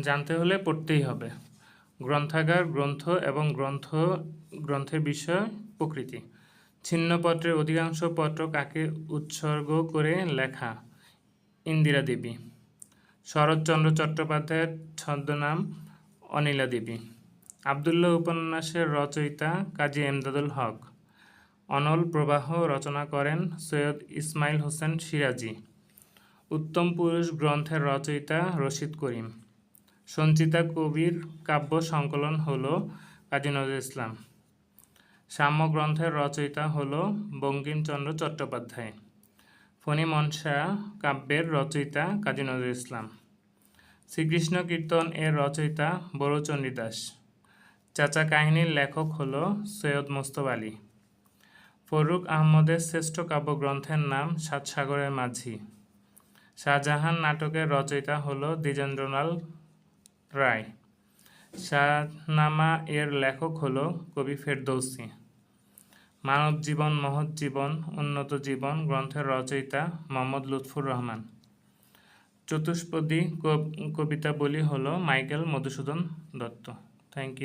জানতে হলে পড়তেই হবে। গ্রন্থাগার, গ্রন্থ এবং গ্রন্থ, গ্রন্থের বিষয়, প্রকৃতি। ছিন্নপত্রের অধিকাংশ পত্র কাকে উৎসর্গ করে লেখা? ইন্দিরা দেবী। শরৎচন্দ্র চট্টোপাধ্যায়ের ছদ্মনাম অনিলা দেবী। আবদুল্লাহ উপন্যাসের রচয়িতা কাজী এমদাদুল হক। অনল প্রবাহ রচনা করেন সৈয়দ ইসমাইল হোসেন সিরাজি। উত্তম পুরুষ গ্রন্থের রচয়িতা রশিদ করিম। সঞ্চিতা কবির কাব্য সংকলন হল কাজী নজরুল ইসলাম। সাম্য গ্রন্থের রচয়িতা হল বঙ্কিমচন্দ্র চট্টোপাধ্যায়। ফণী মনসা কাব্যের রচয়িতা কাজী নজরুল ইসলাম। শ্রীকৃষ্ণ কীর্তন এর রচয়িতা বড়চণ্ডী দাস। চাচা কাহিনীর লেখক হল সৈয়দ মোস্তব আলী। ফরুক আহমদের শ্রেষ্ঠ কাব্যগ্রন্থের নাম সাত সাগরের মাঝি। শাহজাহান নাটকের রচয়িতা হল দ্বিজেন্দ্রলাল রায় শাহনামা এর লেখক হল কবি ফেরদৌসি। মানব জীবন, মহৎ জীবন, উন্নত জীবন গ্রন্থের রচয়িতা মোহাম্মদ লুৎফুর রহমান। চতুষ্পদী কবিতা বলি হল মাইকেল মধুসূদন দত্ত। Thank you